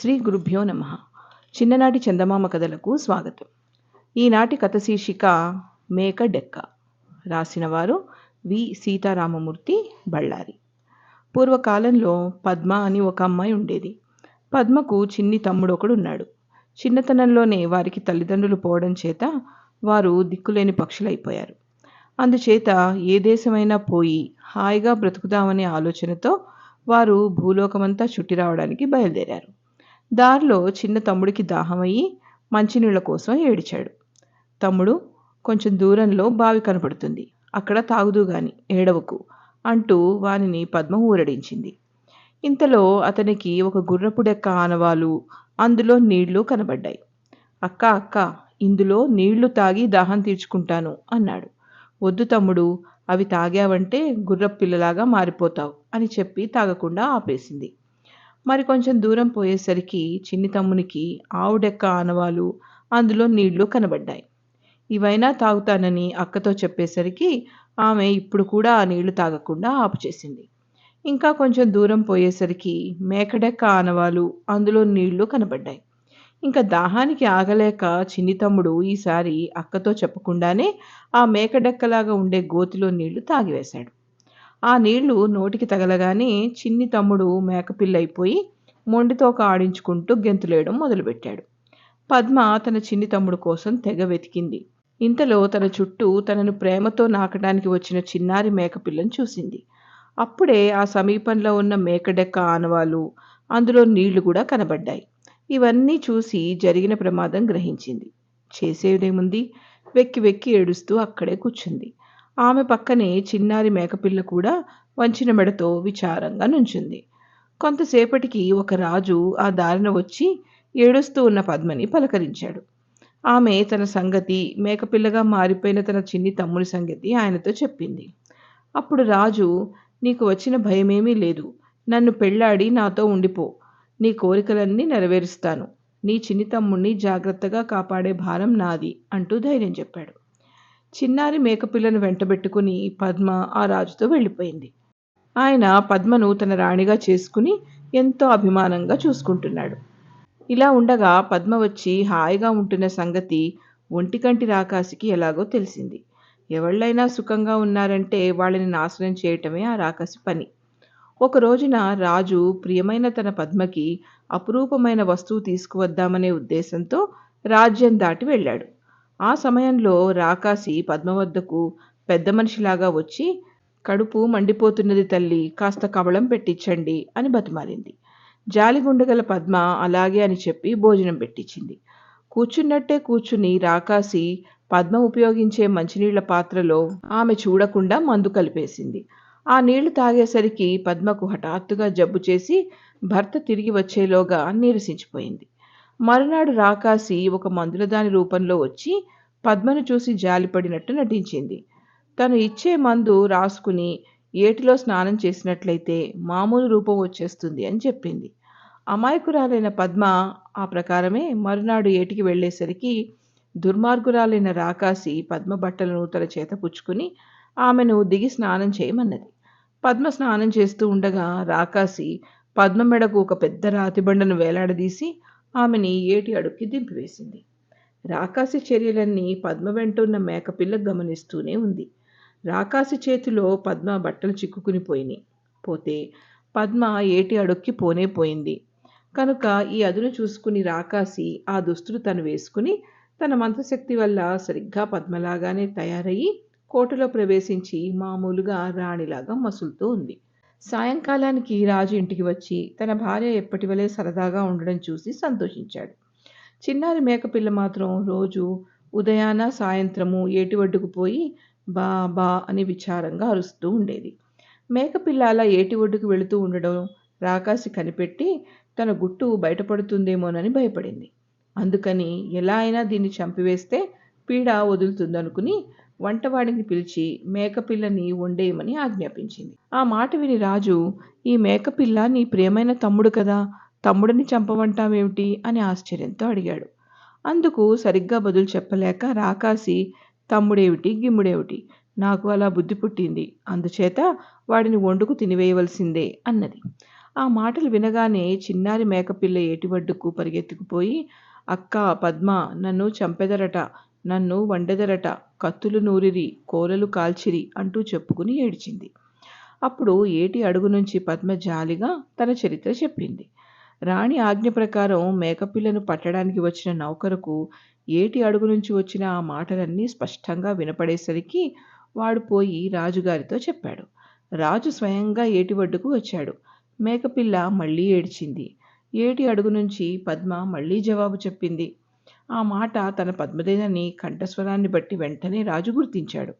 శ్రీ గురుభ్యో నమ. చిన్ననాటి చందమామ కథలకు స్వాగతం. ఈనాటి కథ శీర్షిక మేక డెక్క. రాసినవారు వి. సీతారామమూర్తి బళ్ళారి. పూర్వకాలంలో పద్మ అని ఒక అమ్మాయి ఉండేది. పద్మకు చిన్ని తమ్ముడు ఒకడు ఉన్నాడు చిన్నతనంలోనే వారికి తల్లిదండ్రులు పోవడం చేత వారు దిక్కులేని పక్షులైపోయారు. అందుచేత ఏ దేశమైనా పోయి హాయిగా బ్రతుకుదామనే ఆలోచనతో వారు భూలోకమంతా చుట్టి రావడానికి బయలుదేరారు. దారిలో చిన్న తమ్ముడికి దాహమయ్యి మంచినీళ్ళ కోసం ఏడిచాడు. తమ్ముడు కొంచెం దూరంలో బావి కనపడుతుంది. అక్కడ తాగుదు గాని ఏడవకు అంటూ వానిని పద్మ ఊరడించింది. ఇంతలో అతనికి ఒక గుర్రపు డెక్క ఆనవాలు అందులో నీళ్ళు కనబడ్డాయి. అక్క అక్క ఇందులో నీళ్ళు తాగి దాహం తీర్చుకుంటాను అన్నాడు. వద్దు తమ్ముడు అవి తాగావంటే గుర్రపు పిల్లలాగా మారిపోతావు అని చెప్పి తాగకుండా ఆపేసింది. మరి కొంచెం దూరం పోయేసరికి చిన్ని తమ్మునికి ఆవు డెక్క ఆనవాలు అందులో నీళ్ళు కనబడ్డాయి. ఇవైనా తాగుతానని అక్కతో చెప్పేసరికి ఆమె ఇప్పుడు కూడా ఆ నీళ్ళు తాగకుండా ఆపుచేసింది. ఇంకా కొంచెం దూరం పోయేసరికి మేకడెక్క ఆనవాలు అందులో నీళ్ళు కనబడ్డాయి. ఇంకా దాహానికి ఆగలేక చిన్ని తమ్ముడు ఈసారి అక్కతో చెప్పకుండానే ఆ మేకడెక్కలాగా ఉండే గోతిలో నీళ్ళు తాగివేశాడు. ఆ నీళ్ళు నోటికి తగలగానే చిన్ని తమ్ముడు మేకపిల్లైపోయి మొండితోక ఆడించుకుంటూ గెంతులేయడం మొదలుపెట్టాడు. పద్మ తన చిన్ని తమ్ముడు కోసం తెగ వెతికింది. ఇంతలో తన చుట్టూ తనను ప్రేమతో నాకడానికి వచ్చిన చిన్నారి మేకపిల్లను చూసింది. అప్పుడే ఆ సమీపంలో ఉన్న మేకడెక్క ఆనవాలు అందులో నీళ్ళు కూడా కనబడ్డాయి. ఇవన్నీ చూసి జరిగిన ప్రమాదం గ్రహించింది. చేసేదేముంది? వెక్కి వెక్కి ఏడుస్తూ అక్కడే కూర్చుంది. ఆమె పక్కనే చిన్నారి మేకపిల్ల కూడా వంచిన మెడతో విచారంగా నుంచుంది. కొంతసేపటికి ఒక రాజు ఆ దారిన వచ్చి ఏడుస్తూ ఉన్న పద్మని పలకరించాడు. ఆమె తన సంగతి మేకపిల్లగా మారిపోయిన తన చిన్ని తమ్ముని సంగతి ఆయనతో చెప్పింది. అప్పుడు రాజు నీకు వచ్చిన భయమేమీ లేదు. నన్ను పెళ్ళాడి నాతో ఉండిపో. నీ కోరికలన్నీ నెరవేరుస్తాను. నీ చిన్ని తమ్ముణ్ణి జాగ్రత్తగా కాపాడే భారం నాది అంటూ ధైర్యం చెప్పాడు. చిన్నారి మేకపిల్లను వెంటబెట్టుకుని పద్మ ఆ రాజుతో వెళ్ళిపోయింది. ఆయన పద్మను తన రాణిగా చేసుకుని ఎంతో అభిమానంగా చూసుకుంటున్నాడు. ఇలా ఉండగా పద్మ వచ్చి హాయిగా ఉంటున్న సంగతి ఒంటికంటి రాకాసికి ఎలాగో తెలిసింది. ఎవళ్ళైనా సుఖంగా ఉన్నారంటే వాళ్ళని నాశనం చేయటమే ఆ రాకాసి పని. ఒక రోజున రాజు ప్రియమైన తన పద్మకి అపురూపమైన వస్తువు తీసుకువద్దామనే ఉద్దేశంతో రాజ్యం దాటి వెళ్ళాడు. ఆ సమయంలో రాకాసి పద్మ వద్దకు పెద్ద మనిషిలాగా వచ్చి కడుపు మండిపోతున్నది తల్లి కాస్త కవళం పెట్టించండి అని బతిమాలింది. జాలిగుండగల పద్మ అలాగే అని చెప్పి భోజనం పెట్టించింది. కూర్చున్నట్టే కూర్చుని రాకాసి పద్మ ఉపయోగించే మంచినీళ్ళ పాత్రలో ఆమె చూడకుండా మందు కలిపేసింది. ఆ నీళ్ళు తాగేసరికి పద్మకు హఠాత్తుగా జబ్బు చేసి భర్త తిరిగి వచ్చేలోగా నీరసించిపోయింది. మరునాడు రాకాసి ఒక మందుల దాని రూపంలో వచ్చి పద్మను చూసి జాలిపడినట్టు నటించింది. తను ఇచ్చే మందు రాసుకుని ఏటిలో స్నానం చేసినట్లయితే మామూలు రూపం వచ్చేస్తుంది అని చెప్పింది. అమాయకురాలైన పద్మ ఆ ప్రకారమే మరునాడు ఏటికి వెళ్ళేసరికి దుర్మార్గురాలైన రాకాసి పద్మ బట్టలను తన చేత పుచ్చుకుని ఆమెను దిగి స్నానం చేయమన్నది. పద్మ స్నానం చేస్తూ ఉండగా రాకాసి పద్మ మెడకు ఒక పెద్ద రాతిబండను వేలాడదీసి ఆమెని ఏటి అడుక్కి దింపివేసింది. రాకాసి చర్యలన్నీ పద్మ వెంట ఉన్న మేకపిల్ల గమనిస్తూనే ఉంది. రాకాసి చేతిలో పద్మ బట్టలు చిక్కుకుని పోయినాయి పోతే పద్మ ఏటి అడుక్కి పోనే పోయింది. కనుక ఈ అదును చూసుకుని రాకాసి ఆ దుస్తులు తను వేసుకుని తన మంత్రశక్తి వల్ల సరిగ్గా పద్మలాగానే తయారయ్యి కోటలో ప్రవేశించి మామూలుగా రాణిలాగా మసులుతూ ఉంది. సాయంకాలానికి రాజు ఇంటికి వచ్చి తన భార్య ఎప్పటివలే సరదాగా ఉండడం చూసి సంతోషించాడు. చిన్నారి మేకపిల్ల మాత్రం రోజు ఉదయాన సాయంత్రము ఏటి ఒడ్డుకు పోయి బా బా అని విచారంగా అరుస్తూ ఉండేది. మేకపిల్ల అలా ఏటి ఒడ్డుకు వెళుతూ ఉండడం రాకాసి కనిపెట్టి తన గుట్టు బయటపడుతుందేమోనని భయపడింది. అందుకని ఎలా అయినా దీన్ని చంపివేస్తే పీడ వదులుతుందనుకుని వంటవాడిని పిలిచి మేకపిల్లని వండేయమని ఆజ్ఞాపించింది. ఆ మాట విని రాజు ఈ మేకపిల్ల నీ ప్రియమైన తమ్ముడు కదా తమ్ముడిని చంపమంటావేమిటి అని ఆశ్చర్యంతో అడిగాడు. అందుకు సరిగ్గా బదులు చెప్పలేక రాకాసి తమ్ముడేమిటి గిమ్ముడేమిటి నాకు అలా బుద్ధి పుట్టింది అందుచేత వాడిని వండుకు తినివేయవలసిందే అన్నది. ఆ మాటలు వినగానే చిన్నారి మేకపిల్ల ఏటివడ్డుకు పరిగెత్తుకుపోయి అక్క పద్మ నన్ను చంపెదరట నన్ను వండెదరట కత్తులు నూరిరి కోలలు కాల్చిరి అంటూ చెప్పుకుని ఏడ్చింది. అప్పుడు ఏటి అడుగు నుంచి పద్మ జాలిగా తన చరిత్ర చెప్పింది. రాణి ఆజ్ఞ ప్రకారం మేకపిల్లను పట్టడానికి వచ్చిన నౌకరుకు ఏటి అడుగు నుంచి వచ్చిన ఆ మాటలన్నీ స్పష్టంగా వినపడేసరికి వాడు పోయి రాజుగారితో చెప్పాడు. రాజు స్వయంగా ఏటి ఒడ్డుకు వచ్చాడు. మేకపిల్ల మళ్ళీ ఏడ్చింది. ఏటి అడుగు నుంచి పద్మ మళ్ళీ జవాబు చెప్పింది. ఆ మాట తన పద్మదేనని కంఠస్వరాన్ని బట్టి వెంటనే రాజు గుర్తించాడు.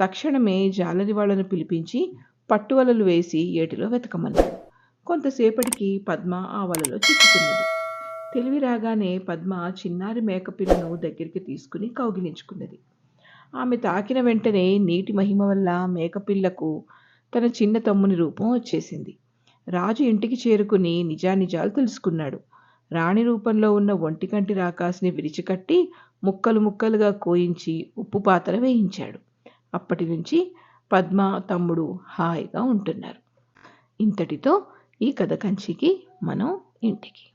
తక్షణమే జాలరి వాళ్ళను పిలిపించి పట్టువలలు వేసి ఏటిలో వెతకమన్నాడు. కొంతసేపటికి పద్మ ఆ వలలో చిక్కుకున్నది. తెలివి రాగానే పద్మ చిన్నారి మేకపిల్లను దగ్గరికి తీసుకుని కౌగిలించుకున్నది. ఆమె తాకిన వెంటనే నీటి మహిమ వల్ల మేకపిల్లకు తన చిన్న తమ్ముని రూపం వచ్చేసింది. రాజు ఇంటికి చేరుకుని నిజానిజాలు తెలుసుకున్నాడు. రాణి రూపంలో ఉన్న ఒంటికంటి రాకాసిని విరిచికట్టి ముక్కలు ముక్కలుగా కోయించి ఉప్పు పాత్ర వేయించాడు. అప్పటి నుంచి పద్మ తమ్ముడు హాయిగా ఉంటున్నారు. ఇంతటితో ఈ కథ కంచికి మనం ఇంటికి.